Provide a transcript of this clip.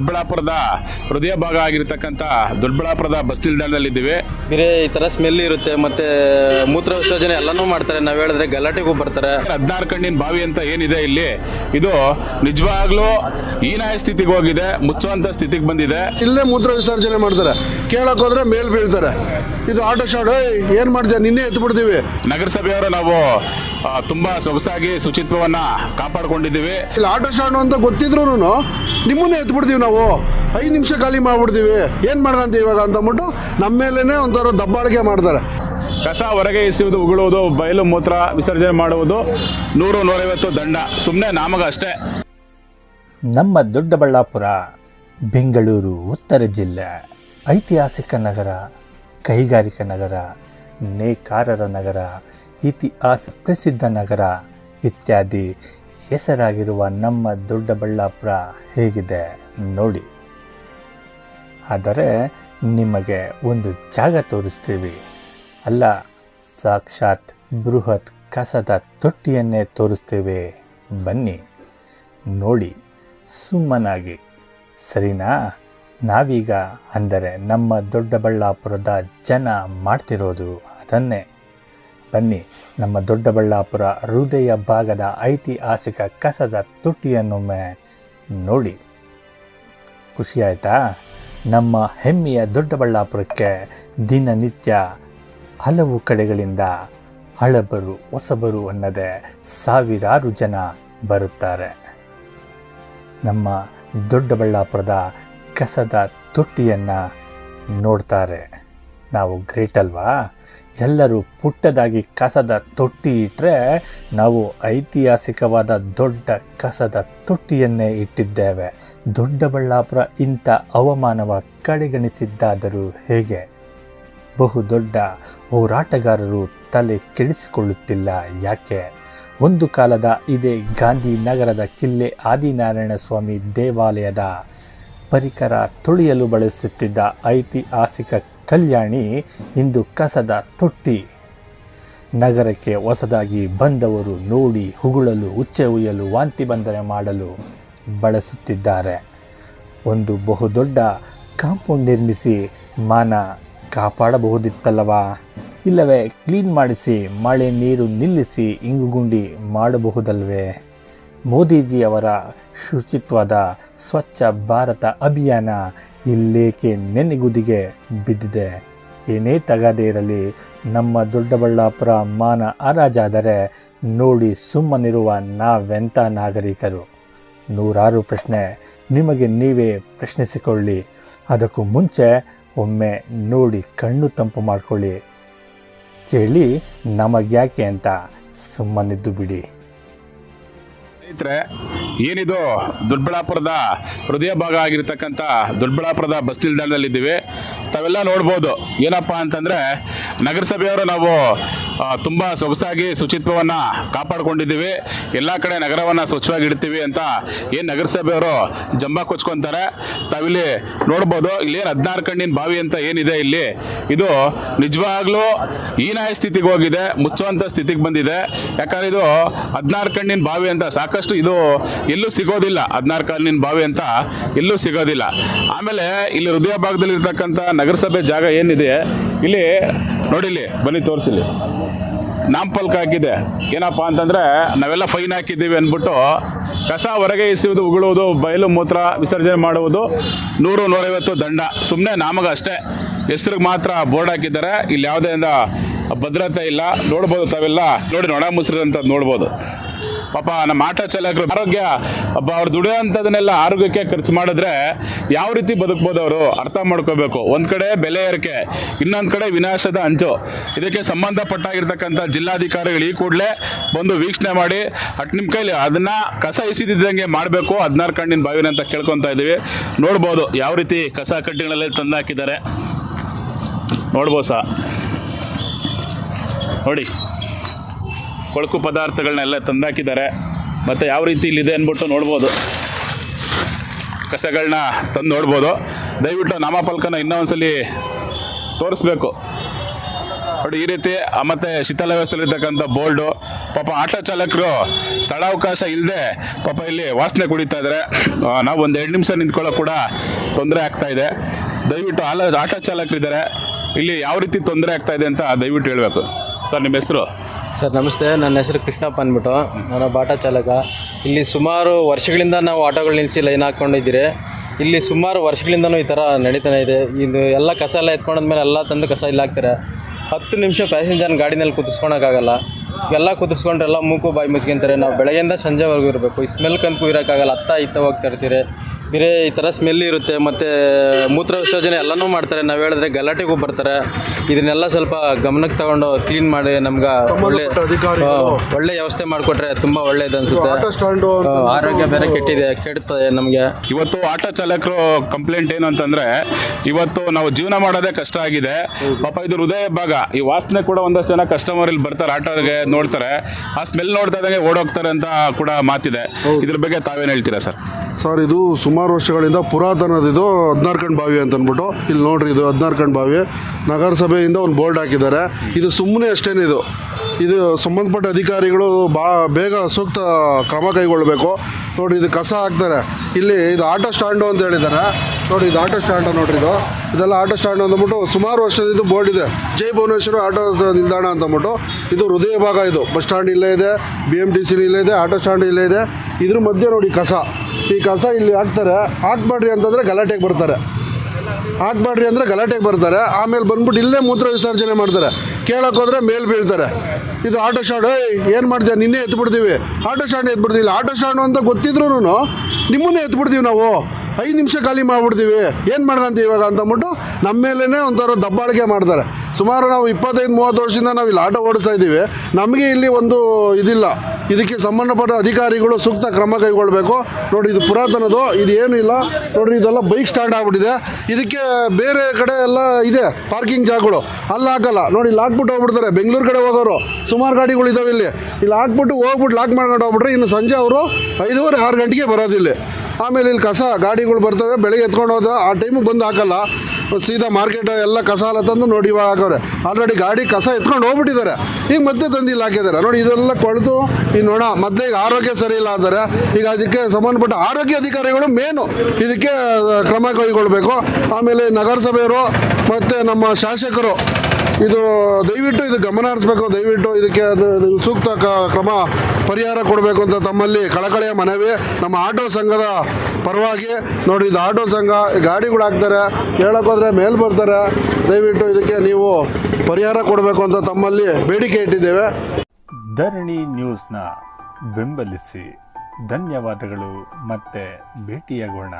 ದೊಡ್ಡಬಳ್ಳಾಪುರದ ಹೃದಯ ಭಾಗ ಆಗಿರ್ತಕ್ಕಂಥ ದೊಡ್ಡಬಳ್ಳಾಪುರದ ಬಸ್ ನಿಲ್ದಾಣದಲ್ಲಿದ್ದೀವಿ ಬೇರೆ ಈ ಥರ ಸ್ಮೆಲ್ ಇರುತ್ತೆ ಮತ್ತೆ ಮೂತ್ರ ವಿಸರ್ಜನೆ ಎಲ್ಲನೂ ಮಾಡ್ತಾರೆ. ನಾವು ಹೇಳಿದ್ರೆ ಗಲಾಟೆಗೂ ಬರ್ತಾರೆ. ಹದಿನಾರು ಕಣ್ಣಿನ ಬಾವಿ ಅಂತ ಏನಿದೆ ಇಲ್ಲಿ? ಇದು ನಿಜವಾಗ್ಲೂ ಹೀನಾಯ ಸ್ಥಿತಿಗೆ ಹೋಗಿದೆ ಮುಚ್ಚುವಂತ ಸ್ಥಿತಿಗೆ ಬಂದಿದೆ. ಇಲ್ಲೇ ಮೂತ್ರ ವಿಸರ್ಜನೆ ಮಾಡ್ತಾರೆ. ಕೇಳಕ್ ಹೋದ್ರೆ ಮೇಲ್ ಬೀಳ್ತಾರೆ. ಇದು ಆಟೋ ಶಾಡ್ ಏನ್ ಮಾಡ್ತೀಯ? ನಿನ್ನೆ ಎತ್ತು ಬಿಡ್ತೀವಿ ನಗರಸಭೆಯವರು ನಾವು ತುಂಬಾ ಸೊಗಸಾಗಿ ಶುಚಿತ್ವವನ್ನ ಕಾಪಾಡ್ಕೊಂಡಿದ್ದೀವಿ. ಇಲ್ಲಿ ಆಟೋ ಸ್ಟಾಂಡ್ ಅಂತ ಗೊತ್ತಿದ್ರು ನಿಮ್ಮನ್ನೇ ಎತ್ ಬಿಡ್ತೀವಿ ನಾವು. ಐದು ನಿಮಿಷ ಖಾಲಿ ಮಾಡ್ಬಿಡ್ತೀವಿ. ಏನ್ ಮಾಡ್ದಂತ ಇವಾಗ ಅಂತ ಅಂದ್ಬಿಟ್ಟು ನಮ್ಮ ಮೇಲೇನೆ ಒಂಥರ ದಬ್ಬಾಳಿಕೆ ಮಾಡ್ತಾರೆ. ಕಸ ಹೊರಗೆ ಎಸೆಯುವುದು ಉಗುಳುವುದು ಬಯಲು ಮೂತ್ರ ವಿಸರ್ಜನೆ ಮಾಡುವುದು ನೂರು ನೂರೈವತ್ತು ದಂಡ. ಸುಮ್ಮನೆ ನಾಮಗ ಅಷ್ಟೇ. ನಮ್ಮ ದೊಡ್ಡಬಳ್ಳಾಪುರ ಬೆಂಗಳೂರು ಉತ್ತರ ಜಿಲ್ಲೆ ಐತಿಹಾಸಿಕ ನಗರ ಕೈಗಾರಿಕಾ ನಗರ ನೇಕಾರರ ನಗರ ಇತಿಹಾಸ ಪ್ರಸಿದ್ಧ ನಗರ ಇತ್ಯಾದಿ ಹೆಸರಾಗಿರುವ ನಮ್ಮ ದೊಡ್ಡಬಳ್ಳಾಪುರ ಹೇಗಿದೆ ನೋಡಿ. ಆದರೆ ನಿಮಗೆ ಒಂದು ಜಾಗ ತೋರಿಸ್ತೀವಿ. ಅಲ್ಲ, ಸಾಕ್ಷಾತ್ ಬೃಹತ್ ಕಸದ ತೊಟ್ಟಿಯನ್ನೇ ತೋರಿಸ್ತೀವಿ. ಬನ್ನಿ, ನೋಡಿ, ಸುಮ್ಮನಾಗಿ. ಸರಿನಾ? ನಾವೀಗ ಅಂದರೆ ನಮ್ಮ ದೊಡ್ಡಬಳ್ಳಾಪುರದ ಜನ ಮಾಡ್ತಿರೋದು ಅದನ್ನೇ. ಬನ್ನಿ. ನಮ್ಮ ದೊಡ್ಡಬಳ್ಳಾಪುರ ಹೃದಯ ಭಾಗದ ಐತಿಹಾಸಿಕ ಕಸದ ತೊಟ್ಟಿಯನ್ನೊಮ್ಮೆ ನೋಡಿ. ಖುಷಿ ಆಯ್ತಾ ನಮ್ಮ ಹೆಮ್ಮೆಯ ದೊಡ್ಡಬಳ್ಳಾಪುರಕ್ಕೆ ದಿನನಿತ್ಯ ಹಲವು ಕಡೆಗಳಿಂದ ಹಳಬರು ಹೊಸಬರು ಅನ್ನದೇ ಸಾವಿರಾರು ಜನ ಬರುತ್ತಾರೆ. ನಮ್ಮ ದೊಡ್ಡಬಳ್ಳಾಪುರದ ಕಸದ ತೊಟ್ಟಿಯನ್ನು ನೋಡ್ತಾರೆ. ನಾವು ಗ್ರೇಟ್ ಅಲ್ವಾ? ಎಲ್ಲರೂ ಪುಟ್ಟದಾಗಿ ಕಸದ ತೊಟ್ಟಿ ಇಟ್ಟರೆ ನಾವು ಐತಿಹಾಸಿಕವಾದ ದೊಡ್ಡ ಕಸದ ತೊಟ್ಟಿಯನ್ನೇ ಇಟ್ಟಿದ್ದೇವೆ. ದೊಡ್ಡಬಳ್ಳಾಪುರ ಇಂಥ ಅವಮಾನವ ಕಡೆಗಣಿಸಿದ್ದಾದರೂ ಹೇಗೆ? ಬಹುದೊಡ್ಡ ಹೋರಾಟಗಾರರು ತಲೆ ಕೆಡಿಸಿಕೊಳ್ಳುತ್ತಿಲ್ಲ ಯಾಕೆ? ಒಂದು ಕಾಲದ ಇದೇ ಗಾಂಧಿನಗರದ ಕಿಲ್ಲೆ ಆದಿನಾರಾಯಣ ಸ್ವಾಮಿ ದೇವಾಲಯದ ಪರಿಕರ ತುಳಿಯಲು ಬಳಸುತ್ತಿದ್ದ ಐತಿಹಾಸಿಕ ಕಲ್ಯಾಣಿ ಇಂದು ಕಸದ ತೊಟ್ಟಿ. ನಗರಕ್ಕೆ ಹೊಸದಾಗಿ ಬಂದವರು ನೋಡಿ ಹುಗುಳಲು ಉಚ್ಚೆ ಉಯ್ಯಲು ವಾಂತಿ ಬಂಧನೆ ಮಾಡಲು ಬಳಸುತ್ತಿದ್ದಾರೆ. ಒಂದು ಬಹುದೊಡ್ಡ ಕಾಂಪೌಂಡ್ ನಿರ್ಮಿಸಿ ಮಾನ ಕಾಪಾಡಬಹುದಿತ್ತಲ್ಲವಾ? ಇಲ್ಲವೇ, ಕ್ಲೀನ್ ಮಾಡಿಸಿ, ಮಳೆ ನೀರು ನಿಲ್ಲಿಸಿ ಇಂಗುಗುಂಡಿ ಮಾಡಬಹುದಲ್ವೇ? ಮೋದಿಜಿಯವರ ಶುಚಿತ್ವದ ಸ್ವಚ್ಛ ಭಾರತ ಅಭಿಯಾನ ಇಲ್ಲೇಕೆ ನೆನೆಗುದಿಗೆ ಬಿದ್ದಿದೆ. ಏನೇ ತಗದೇ ಇರಲಿ, ನಮ್ಮ ದೊಡ್ಡಬಳ್ಳಾಪುರ ಮಾನ ಹರಾಜಾದರೆ ನೋಡಿ ಸುಮ್ಮನಿರುವ ನಾವೆಂಥ ನಾಗರಿಕರು. ನೂರಾರು ಪ್ರಶ್ನೆ ನಿಮಗೆ ನೀವೇ ಪ್ರಶ್ನಿಸಿಕೊಳ್ಳಿ. ಅದಕ್ಕೂ ಮುಂಚೆ ಒಮ್ಮೆ ನೋಡಿ ಕಣ್ಣು ತಂಪು ಮಾಡಿಕೊಳ್ಳಿ. ಕೇಳಿ ನಮಗ್ಯಾಕೆ ಅಂತ ಸುಮ್ಮನಿದ್ದು ಬಿಡಿ. ಸ್ನೇಹಿತರೆ, ಏನಿದು? ದೊಡ್ಡಬಳ್ಳಾಪುರದ ಹೃದಯ ಭಾಗ ಆಗಿರ್ತಕ್ಕಂಥ ದೊಡ್ಡಬಳ್ಳಾಪುರದ ಬಸ್ ನಿಲ್ದಾಣದಲ್ಲಿದ್ದೀವಿ ತಾವೆಲ್ಲ ನೋಡ್ಬೋದು. ಏನಪ್ಪ ಅಂತಂದರೆ, ನಗರಸಭೆಯವರು ನಾವು ತುಂಬ ಸೊಗಸಾಗಿ ಶುಚಿತ್ವವನ್ನು ಕಾಪಾಡಿಕೊಂಡಿದ್ದೀವಿ. ಎಲ್ಲ ಕಡೆ ನಗರವನ್ನು ಸ್ವಚ್ಛವಾಗಿ ಇಡ್ತೀವಿ ಅಂತ ಏನು ನಗರಸಭೆಯವರು ಜಂಬ ಕೊಚ್ಕೊತಾರೆ. ತಾವಿಲ್ಲಿ ನೋಡ್ಬೋದು. ಇಲ್ಲಿ ಹದಿನಾರು ಕಣ್ಣಿನ ಬಾವಿ ಅಂತ ಏನಿದೆ ಇಲ್ಲಿ? ಇದು ನಿಜವಾಗ್ಲೂ ಹೀನಾಯ ಸ್ಥಿತಿಗೆ ಹೋಗಿದೆ ಮುಚ್ಚುವಂಥ ಸ್ಥಿತಿಗೆ ಬಂದಿದೆ. ಯಾಕಂದ್ರೆ ಇದು ಹದಿನಾರು ಕಣ್ಣಿನ ಬಾವಿ ಅಂತ ಸಾಕಷ್ಟು ಇದು ಎಲ್ಲೂ ಸಿಗೋದಿಲ್ಲ ಹದಿನಾರು ಕಾಲಿನ ಬಾವಿ ಅಂತ ಎಲ್ಲೂ ಸಿಗೋದಿಲ್ಲ. ಆಮೇಲೆ ಇಲ್ಲಿ ಹೃದಯ ಭಾಗದಲ್ಲಿ ಇರ್ತಕ್ಕಂಥ ನಗರಸಭೆ ಜಾಗ ಏನಿದೆ, ಇಲ್ಲಿ ನೋಡಿಲಿ ಬನ್ನಿ ತೋರಿಸಿಲಿ ನಾಮಫಲಕ ಹಾಕಿದೆ ಏನಪ್ಪ ಅಂತಂದರೆ ನಾವೆಲ್ಲ ಫೈನ್ ಹಾಕಿದ್ದೀವಿ ಅಂದ್ಬಿಟ್ಟು ಕಸ ಹೊರಗೆ ಎಸೆಯುವುದು, ಉಗುಳುವುದು, ಬಯಲು ಮೂತ್ರ ವಿಸರ್ಜನೆ ಮಾಡುವುದು ನೂರು ನೂರೈವತ್ತು ದಂಡ. ಸುಮ್ಮನೆ ನಾಮಗಷ್ಟೇ ಹೆಸ್ರಿಗೆ ಮಾತ್ರ ಬೋರ್ಡ್ ಹಾಕಿದ್ದಾರೆ. ಇಲ್ಲಿ ಯಾವುದೇ ಭದ್ರತೆ ಇಲ್ಲ. ನೋಡ್ಬೋದು ತಾವೆಲ್ಲ. ನೋಡಿ ನೊಣ ಮುಸ್ರಿದಂಥದ್ದು ನೋಡ್ಬೋದು. ಪಾಪ ನಮ್ಮ ಆಟೋ ಚಾಲಕರು ಆರೋಗ್ಯ ಅವ್ರು ದುಡಿಯೋಂಥದನ್ನೆಲ್ಲ ಆರೋಗ್ಯಕ್ಕೆ ಖರ್ಚು ಮಾಡಿದ್ರೆ ಯಾವ ರೀತಿ ಬದುಕ್ಬೋದು ಅವರು? ಅರ್ಥ ಮಾಡ್ಕೋಬೇಕು. ಒಂದು ಕಡೆ ಬೆಲೆ ಏರಿಕೆ, ಇನ್ನೊಂದು ಕಡೆ ವಿನಾಶದ ಅಂಚು. ಇದಕ್ಕೆ ಸಂಬಂಧಪಟ್ಟಾಗಿರ್ತಕ್ಕಂಥ ಜಿಲ್ಲಾಧಿಕಾರಿಗಳು ಈ ಕೂಡಲೇ ಬಂದು ವೀಕ್ಷಣೆ ಮಾಡಿ, ಅಟ್ ನಿಮ್ಮ ಕೈಲಿ ಅದನ್ನು ಕಸ ಎಸಿದಿದ್ದಂಗೆ ಮಾಡಬೇಕು, ಹದಿನಾರು ಕಣ್ಣಿನ ಬಾವಿನ ಅಂತ ಕೇಳ್ಕೊತಾ ಇದ್ದೀವಿ. ನೋಡ್ಬೋದು ಯಾವ ರೀತಿ ಕಸ ಕಡ್ಡಿಗಳಲ್ಲಿ ತಂದು ಹಾಕಿದ್ದಾರೆ. ನೋಡ್ಬೋದು ಸಹ ನೋಡಿ. ಕೊಳಕು ಪದಾರ್ಥಗಳನ್ನೆಲ್ಲ ತಂದಾಕಿದ್ದಾರೆ. ಮತ್ತು ಯಾವ ರೀತಿ ಇಲ್ಲಿದೆ ಅಂದ್ಬಿಟ್ಟು ನೋಡ್ಬೋದು. ಕಸಗಳನ್ನ ತಂದು ನೋಡ್ಬೋದು. ದಯವಿಟ್ಟು ನಾಮಫಲಕನ ಇನ್ನೂ ಒಂದ್ಸಲಿ ತೋರಿಸ್ಬೇಕು. ನೋಡಿ, ಈ ರೀತಿ ಮತ್ತು ಶೀತಲ ವ್ಯವಸ್ಥೆಯಲ್ಲಿರ್ತಕ್ಕಂಥ ಬೋರ್ಡು ಪಾಪ ಆಟೋ ಚಾಲಕರು ಸ್ಥಳಾವಕಾಶ ಇಲ್ಲದೆ ಪಾಪ ಇಲ್ಲಿ ವಾಸನೆ ಕುಡಿತಾ ಇದ್ದಾರೆ. ನಾವು ಒಂದು ಎರಡು ನಿಮಿಷ ನಿಂತ್ಕೊಳ್ಳೋ ಕೂಡ ತೊಂದರೆ ಆಗ್ತಾ ಇದೆ. ದಯವಿಟ್ಟು ಆಲ ಆಟೋ ಚಾಲಕರಿದ್ದಾರೆ. ಇಲ್ಲಿ ಯಾವ ರೀತಿ ತೊಂದರೆ ಆಗ್ತಾ ಇದೆ ಅಂತ ದಯವಿಟ್ಟು ಹೇಳಬೇಕು. ಸರ್, ನಿಮ್ಮ ಹೆಸರು? ಸರ್, ನಮಸ್ತೆ. ನನ್ನ ಹೆಸರು ಕೃಷ್ಣಪ್ಪ ಅಂದ್ಬಿಟ್ಟು. ನಾನು ಬಾಟಾ ಚಾಲಕ. ಇಲ್ಲಿ ಸುಮಾರು ವರ್ಷಗಳಿಂದ ನಾವು ಆಟೋಗಳು ನಿಲ್ಲಿಸಿ ಲೈನ್ ಹಾಕ್ಕೊಂಡಿದ್ದೀರಿ ಇಲ್ಲಿ ಸುಮಾರು ವರ್ಷಗಳಿಂದನೂ ಈ ಥರ ನಡೀತಾನೆ ಇದೆ. ಇದು ಎಲ್ಲ ಕಸ ಎಲ್ಲ ಎತ್ಕೊಂಡಾದ್ಮೇಲೆ ಎಲ್ಲ ತಂದು ಕಸ ಇಲ್ಲಿ ಹಾಕ್ತಾರೆ. ಹತ್ತು ನಿಮಿಷ ಪ್ಯಾಸೆಂಜರ್ನ ಗಾಡಿನಲ್ಲಿ ಕುದಿಸ್ಕೊಳಕ್ಕಾಗಲ್ಲ ಎಲ್ಲ ಕುದಿಸ್ಕೊಂಡ್ರೆಲ್ಲ ಮೂಕು ಬಾಯಿ ಮುಚ್ಕೊಂತಾರೆ. ನಾವು ಬೆಳಗ್ಗೆಯಿಂದ ಸಂಜೆವರೆಗೂ ಇರಬೇಕು. ಈ ಸ್ಮೆಲ್ ಕಂತೂ ಇರೋಕ್ಕಾಗಲ್ಲ ಅತ್ತ ಇತ್ತ ಹೋಗ್ತಾ ಇರ್ತೀರಿ. ಬೇರೆ ಈ ಥರ ಸ್ಮೆಲ್ ಇರುತ್ತೆ ಮತ್ತು ಮೂತ್ರ ವಿಸರ್ಜನೆ ಎಲ್ಲನೂ ಮಾಡ್ತಾರೆ. ನಾವು ಹೇಳಿದ್ರೆ ಗಲಾಟೆಗೂ ಬರ್ತಾರೆ. ಇದನ್ನೆಲ್ಲ ಸ್ವಲ್ಪ ಗಮನಕ್ಕೆ ತಗೊಂಡು ಕ್ಲೀನ್ ಮಾಡಿ ನಮ್ಗೆ ಒಳ್ಳೆ ಒಳ್ಳೆ ವ್ಯವಸ್ಥೆ ಮಾಡಿಕೊಟ್ರೆ ತುಂಬ ಒಳ್ಳೇದು ಅನ್ಸುತ್ತೆ. ಸ್ಟ್ಯಾಂಡು ಆರೋಗ್ಯ ಬೇರೆ ಕೆಟ್ಟಿದೆ ಕೆಡ್ತದೆ ನಮಗೆ. ಇವತ್ತು ಆಟೋ ಚಾಲಕರು ಕಂಪ್ಲೇಂಟ್ ಏನು ಅಂತಂದ್ರೆ ಇವತ್ತು ನಾವು ಜೀವನ ಮಾಡೋದೇ ಕಷ್ಟ ಆಗಿದೆ. ಪಾಪ ಇದು ಹೃದಯ ಭಾಗ. ಈ ವಾಸನೆ ಕೂಡ ಒಂದಷ್ಟು ಜನ ಕಸ್ಟಮರ್ ಇಲ್ಲಿ ಬರ್ತಾರೆ ಆಟೋರಿಗೆ ನೋಡ್ತಾರೆ. ಆ ಸ್ಮೆಲ್ ನೋಡ್ತಾ ಇದ್ದಂಗೆ ಓಡೋಗ್ತಾರೆ ಅಂತ ಕೂಡ ಮಾತಿದೆ. ಇದ್ರ ಬಗ್ಗೆ ತಾವೇನು ಹೇಳ್ತೀರಾ ಸರ್? ಸರ್, ಇದು ಸುಮಾರು ವರ್ಷಗಳಿಂದ ಪುರಾತನದಿದು ಹದಿನಾರು ಕಣ್ ಬಾವಿ ಅಂತ ಅಂದ್ಬಿಟ್ಟು ಇಲ್ಲಿ ನೋಡ್ರಿ, ಇದು ಹದಿನಾರು ಕಣ್ ಬಾವಿ. ನಗರಸಭೆಯಿಂದ ಒಂದು ಬೋರ್ಡ್ ಹಾಕಿದ್ದಾರೆ. ಇದು ಸುಮ್ಮನೆ ಅಷ್ಟೇನೆ ಇದು. ಇದು ಸಂಬಂಧಪಟ್ಟ ಅಧಿಕಾರಿಗಳು ಬಾ, ಬೇಗ ಸೂಕ್ತ ಕ್ರಮ ಕೈಗೊಳ್ಳಬೇಕು. ನೋಡಿ ಇದು ಕಸ ಹಾಕ್ತಾರೆ. ಇಲ್ಲಿ ಇದು ಆಟೋ ಸ್ಟ್ಯಾಂಡು ಅಂತ ಹೇಳಿದ್ದಾರೆ. ನೋಡಿ, ಇದು ಆಟೋ ಸ್ಟ್ಯಾಂಡ್ ನೋಡ್ರಿ ಇದು. ಇದೆಲ್ಲ ಆಟೋ ಸ್ಟ್ಯಾಂಡ್ ಅಂದ್ಬಿಟ್ಟು ಸುಮಾರು ವರ್ಷದಿಂದ ಬೋರ್ಡ್ ಇದೆ. ಜೈ ಭುವನೇಶ್ವರ ಆಟೋ ನಿಲ್ದಾಣ ಅಂತಂದ್ಬಿಟ್ಟು ಇದು ಹೃದಯ ಭಾಗ ಇದು. ಬಸ್ ಸ್ಟ್ಯಾಂಡ್ ಇಲ್ಲೇ ಇದೆ ಬಿ ಎಂ ಟಿ ಸಿ ಇಲ್ಲೇ ಇದೆ, ಆಟೋ ಸ್ಟ್ಯಾಂಡ್ ಇಲ್ಲೇ ಇದೆ. ಇದ್ರ ಮಧ್ಯೆ ನೋಡಿ ಕಸ. ಈ ಕಸ ಇಲ್ಲಿ ಹಾಕ್ತಾರೆ. ಹಾಕ್ಬೇಡ್ರಿ ಅಂತಂದರೆ ಗಲಾಟೆಗೆ ಬರ್ತಾರೆ. ಹಾಕ್ಬೇಡ್ರಿ ಅಂದರೆ ಗಲಾಟೆಗೆ ಬರ್ತಾರೆ. ಆಮೇಲೆ ಬಂದ್ಬಿಟ್ಟು ಇಲ್ಲೇ ಮೂತ್ರ ವಿಸರ್ಜನೆ ಮಾಡ್ತಾರೆ. ಕೇಳೋಕ್ಕೋದ್ರೆ ಮೇಲೆ ಬೀಳ್ತಾರೆ. ಇದು ಆಟೋ ಸ್ಟ್ಯಾಂಡ್. ಏನು ಮಾಡ್ತೀಯ? ನಿನ್ನೆ ಎತ್ಬಿಡ್ತೀವಿ. ಆಟೋ ಸ್ಟ್ಯಾಂಡ್ ಎತ್ಬಿಡ್ತೀವಿ. ಆಟೋ ಸ್ಟ್ಯಾಂಡು ಅಂತ ಗೊತ್ತಿದ್ರು ನಿಮ್ಮನ್ನೇ ಎತ್ಬಿಡ್ತೀವಿ ನಾವು. ಐದು ನಿಮಿಷ ಖಾಲಿ ಮಾಡಿಬಿಡ್ತೀವಿ. ಏನು ಮಾಡ್ದಂತೀವಿ ಇವಾಗ ಅಂತಂದ್ಬಿಟ್ಟು ನಮ್ಮ ಮೇಲೇ ಒಂಥರ ದಬ್ಬಾಳಿಕೆ ಮಾಡ್ತಾರೆ. ಸುಮಾರು ನಾವು ಇಪ್ಪತ್ತೈದು, ಮೂವತ್ತು ವರ್ಷದಿಂದ ನಾವು ಇಲ್ಲಿ ಆಟೋ ಓಡಿಸ್ತಾ ಇದ್ದೀವಿ. ನಮಗೆ ಇಲ್ಲಿ ಒಂದು ಇದಿಲ್ಲ. ಇದಕ್ಕೆ ಸಂಬಂಧಪಟ್ಟ ಅಧಿಕಾರಿಗಳು ಸೂಕ್ತ ಕ್ರಮ ಕೈಗೊಳ್ಳಬೇಕು. ನೋಡಿ, ಇದು ಪುರಾತನದು ಇದು ಏನೂ ಇಲ್ಲ. ನೋಡಿರಿ ಇದೆಲ್ಲ ಬೈಕ್ ಸ್ಟ್ಯಾಂಡ್ ಆಗ್ಬಿಟ್ಟಿದೆ. ಇದಕ್ಕೆ ಬೇರೆ ಕಡೆ ಎಲ್ಲ ಇದೆ ಪಾರ್ಕಿಂಗ್ ಜಾಗಗಳು. ಅಲ್ಲಿ ಹಾಕಲ್ಲ. ನೋಡಿ, ಇಲ್ಲಿ ಹಾಕ್ಬಿಟ್ಟು ಹೋಗ್ಬಿಡ್ತಾರೆ. ಬೆಂಗಳೂರು ಕಡೆ ಹೋಗೋರು. ಸುಮಾರು ಗಾಡಿಗಳು ಇದಾವೆ ಇಲ್ಲಿ. ಇಲ್ಲಿ ಹಾಕ್ಬಿಟ್ಟು ಹೋಗ್ಬಿಟ್ಟು ಲಾಕ್ ಮಾಡ್ಕೊಂಡು ಹೋಗ್ಬಿಟ್ರೆ ಇನ್ನು ಸಂಜೆ ಅವರು ಐದೂವರೆ, ಆರು ಗಂಟೆಗೆ ಬರೋದಿಲ್ಲ. ಆಮೇಲೆ ಇಲ್ಲಿ ಕಸ, ಗಾಡಿಗಳು ಬರ್ತವೆ, ಬೆಳಗ್ಗೆ ಎತ್ಕೊಂಡು ಹೋದ ಆ ಟೈಮಿಗೆ ಬಂದು ಹಾಕಲ್ಲ. ಸೀದಾ ಮಾರ್ಕೆಟ್ ಎಲ್ಲ ಕಸ ಎಲ್ಲ ತಂದು ನೋಡಿ ಇವಾಗ ಹಾಕವ್ರೆ. ಆಲ್ರೆಡಿ ಗಾಡಿ ಕಸ ಎತ್ಕೊಂಡು ಹೋಗ್ಬಿಟ್ಟಿದ್ದಾರೆ. ಈಗ ಮತ್ತೆ ತಂದು ಇಲ್ಲಿ ಹಾಕಿದ್ದಾರೆ. ನೋಡಿ, ಇದೆಲ್ಲ ಕೊಳೆತು ಈ ನೋಡ, ಮೊದಲೇ ಈಗ ಆರೋಗ್ಯ ಸರಿ ಇಲ್ಲ ಅಂತಾರೆ ಈಗ ಅದಕ್ಕೆ ಸಂಬಂಧಪಟ್ಟ ಆರೋಗ್ಯ ಅಧಿಕಾರಿಗಳು ಮೇನು ಇದಕ್ಕೆ ಕ್ರಮ ಕೈಗೊಳ್ಳಬೇಕು ಆಮೇಲೆ ನಗರಸಭೆಯವರು ಮತ್ತು ನಮ್ಮ ಶಾಸಕರು ಇದು ದಯವಿಟ್ಟು ಇದು ಗಮನ ಹರಿಸ್ಬೇಕು ದಯವಿಟ್ಟು ಇದಕ್ಕೆ ಸೂಕ್ತ ಕ್ರಮ ಪರಿಹಾರ ಕೊಡಬೇಕು ಅಂತ ತಮ್ಮಲ್ಲಿ ಕಳಕಳಿಯ ಮನವಿ. ನಮ್ಮ ಆಟೋ ಸಂಘದ ಪರವಾಗಿ ನೋಡಿ, ಇದು ಆಟೋ ಸಂಘ ಗಾಡಿಗಳು ಹಾಕ್ತಾರೆ ಹೇಳೋಕ್ಕೋದ್ರೆ ಮೇಲ್ ಬರ್ತಾರೆ. ದಯವಿಟ್ಟು ಇದಕ್ಕೆ ನೀವು ಪರಿಹಾರ ಕೊಡಬೇಕು ಅಂತ ತಮ್ಮಲ್ಲಿ ಬೇಡಿಕೆ ಇಟ್ಟಿದ್ದೇವೆ. ಧರಣಿ ನ್ಯೂಸ್ನ ಬೆಂಬಲಿಸಿ. ಧನ್ಯವಾದಗಳು, ಮತ್ತೆ ಭೇಟಿಯಾಗೋಣ.